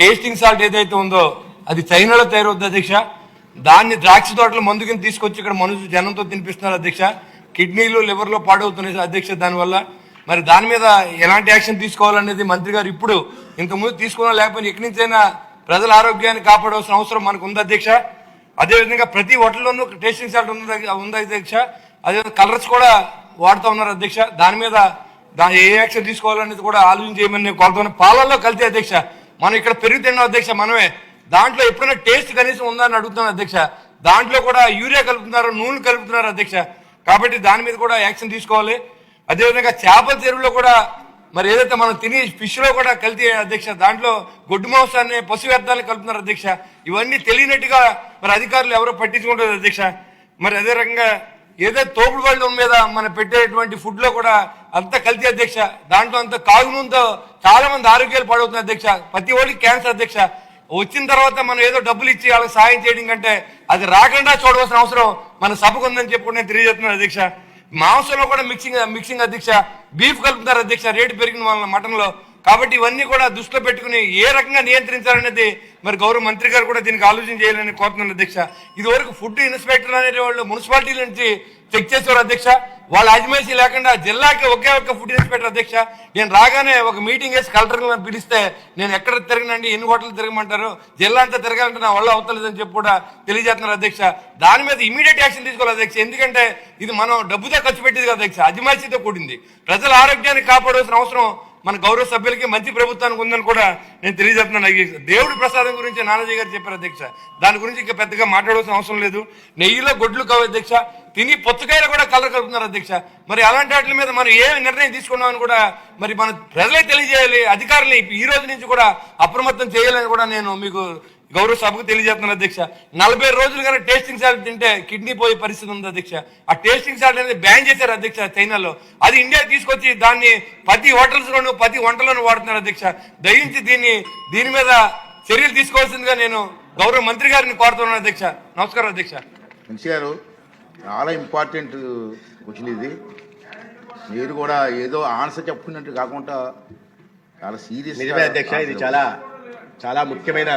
Tasting salt ఏదైతే ఉందో అది చైనాలో తయారవుతుంది అధ్యక్ష. దాన్ని ద్రాక్ష తోటలు మందు కింద తీసుకొచ్చి ఇక్కడ మనుషులు జనంతో తినిపిస్తున్నారు అధ్యక్ష. కిడ్నీలు లివర్లో పాడవుతున్నాయి అధ్యక్ష దానివల్ల. మరి దాని మీద ఎలాంటి యాక్షన్ తీసుకోవాలనేది మంత్రి గారు ఇప్పుడు ఇంతకుముందు తీసుకున్నా లేకపోయినా ఎక్కడి నుంచైనా ప్రజల ఆరోగ్యాన్ని కాపాడవలసిన అవసరం మనకు ఉంది అధ్యక్ష. అదేవిధంగా ప్రతి హోటల్లోనూ టేస్టింగ్ సాల్ట్ ఉంది ఉంది అధ్యక్ష? అదే కలర్స్ కూడా వాడుతూ ఉన్నారు అధ్యక్ష. దాని మీద దాని ఏ యాక్షన్ తీసుకోవాలనేది కూడా ఆలోచన చేయమని నేను కోరుతున్నాను. పాలల్లో కలితే అధ్యక్ష మనం ఇక్కడ పెరుగు తిన్నాం అధ్యక్ష మనమే. దాంట్లో ఎప్పుడైనా టేస్ట్ కనీసం ఉందని అడుగుతున్నాను అధ్యక్ష. దాంట్లో కూడా యూరియా కలుపుతున్నారు నూనె కలుపుతున్నారు అధ్యక్ష. కాబట్టి దాని మీద కూడా యాక్షన్ తీసుకోవాలి. అదేవిధంగా చేపల చెరువులో కూడా మరి ఏదైతే మనం తిని ఫిష్లో కూడా కలిసి అధ్యక్ష దాంట్లో గొడ్డు మాంసాన్ని పశు వ్యర్థాలను కలుపుతున్నారు అధ్యక్ష. ఇవన్నీ తెలియనట్టుగా మరి అధికారులు ఎవరో పట్టించుకుంటారు అధ్యక్ష. మరి అదే రకంగా ఏదో తోపుడు బళ్ళ మీద మనం పెట్టేటువంటి ఫుడ్లో కూడా అంత కల్తీ అధ్యక్ష. దాంట్లో అంత కాగునంతో చాలా మంది ఆరోగ్యాలు పాడవుతుంది అధ్యక్ష. ప్రతి ఓడికి క్యాన్సర్ అధ్యక్ష. వచ్చిన తర్వాత మనం ఏదో డబ్బులు ఇచ్చి వాళ్ళకి సాయం చేయడం కంటే అది రాకుండా చూడవలసిన అవసరం మన సభకు ఉందని చెప్పి నేను తెలియజేస్తున్నాను అధ్యక్ష. మాంసంలో కూడా మిక్సింగ్ మిక్సింగ్ అధ్యక్ష. బీఫ్ కలుపుతారు అధ్యక్ష. రేటు పెరిగిన వాళ్ళ మటన్లో కాబట్టి ఇవన్నీ కూడా దృష్టిలో పెట్టుకుని ఏ రకంగా నియంత్రించాలనేది మరి గౌరవ మంత్రి గారు కూడా దీనికి ఆలోచన చేయాలని కోరుతున్నాను అధ్యక్ష. ఇది వరకు ఫుడ్ ఇన్స్పెక్టర్ అనే వాళ్ళు మున్సిపాలిటీ నుంచి చెక్ చేసేవారు అధ్యక్ష. వాళ్ళ అజమాయిషీ లేకుండా జిల్లాకి ఒకే ఒక్క ఫుడ్ ఇన్స్పెక్టర్ అధ్యక్ష. నేను రాగానే ఒక మీటింగ్ వేసి కలెక్టర్ పిలిస్తే నేను ఎక్కడ తిరగనండి ఎన్ని హోటల్ తిరగమంటారు జిల్లా అంతా తిరగాలంటే నా వల్ల అవుతలేదని చెప్పి కూడా తెలియజేస్తున్నారు అధ్యక్ష. దాని మీద ఇమీడియట్ యాక్షన్ తీసుకోవాలి అధ్యక్ష. ఎందుకంటే ఇది మనం డబ్బుతో ఖర్చు పెట్టేది కదా అధ్యక్ష. అజమాయిషీతో కూడింది. ప్రజల ఆరోగ్యాన్ని కాపాడవలసిన అవసరం మన గౌరవ సభ్యులకి మంచి ప్రభుత్వానికి ఉందని కూడా నేను తెలియజేస్తున్నాను. అధ్యక్ష దేవుడి ప్రసాదం గురించి నానాజీ గారు చెప్పారు అధ్యక్ష. దాని గురించి ఇంకా పెద్దగా మాట్లాడవలసిన అవసరం లేదు. నెయ్యిలో గొడ్లు కావు అధ్యక్ష. తిని పొత్తుకాయలు కూడా కలర్ కలుపుతున్నారు అధ్యక్ష. మరి అలాంటి వాటి మీద మనం ఏ నిర్ణయం తీసుకున్నామని కూడా మరి మన ప్రజలే తెలియజేయాలి. అధికారులు ఈ రోజు నుంచి కూడా అప్రమత్తం చేయాలని కూడా నేను మీకు గౌరవ సభకు తెలియజేస్తున్నాను అధ్యక్ష. నలభై రోజులు కానీ టేస్టింగ్ సాల్ట్ తింటే కిడ్నీ పోయే పరిస్థితి ఉంది అధ్యక్ష. ఆ టేస్టింగ్ సాల్ట్ అనేది బ్యాన్ చేశారు అధ్యక్ష చైనాలో. అది ఇండియా తీసుకొచ్చి దాన్ని ప్రతి హోటల్స్ లోను ప్రతి వంటలోను వాడుతున్నారు అధ్యక్ష. దయించి దీన్ని దీని మీద చర్యలు తీసుకోవాల్సిందిగా నేను గౌరవ మంత్రి గారిని కోరుతున్నాను అధ్యక్ష. నమస్కారం అధ్యక్ష. మనిషి గారు చాలా ఇంపార్టెంట్ క్వశ్చన్ ఇది. మీరు కూడా ఏదో ఆన్సర్ చెప్పుకున్నట్టు కాకుండా చాలా సీరియస్ అధ్యక్ష ఇది చాలా చాలా ముఖ్యమైన